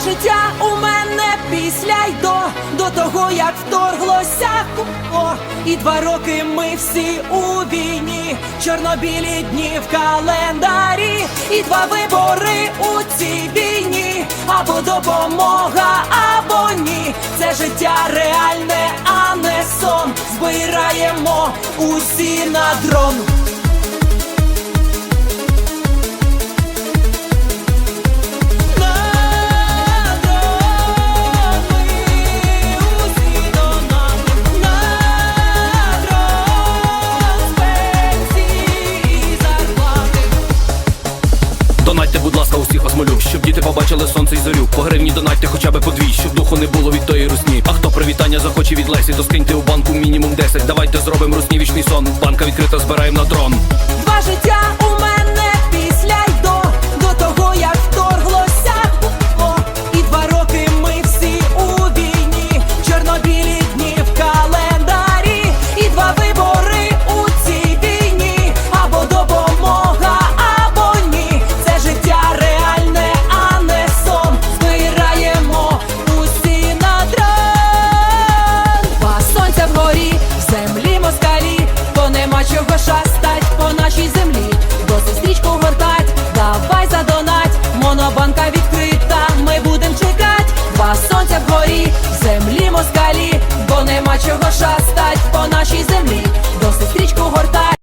Життя у мене після й до, до того, як вторглося купо. І два роки ми всі у війні, чорнобілі дні в календарі, і два вибори у цій війні, або допомога, або ні. Це життя реальне, а не сон. Збираємо усі на дрон. Донатьте, будь ласка, усіх вас молю, щоб діти побачили сонце й зорю. По гривні донатьте хоча б по дві, щоб духу не було від тої русні. А хто привітання захоче від Лесі, то скиньте у банку мінімум 10 Давайте зробимо русні вічний сон. Банка відкрита, збираємо на дрон. Два життя відкрита, ми будем чекать. Два сонця вгорі, землі москалі, бо нема чого шастать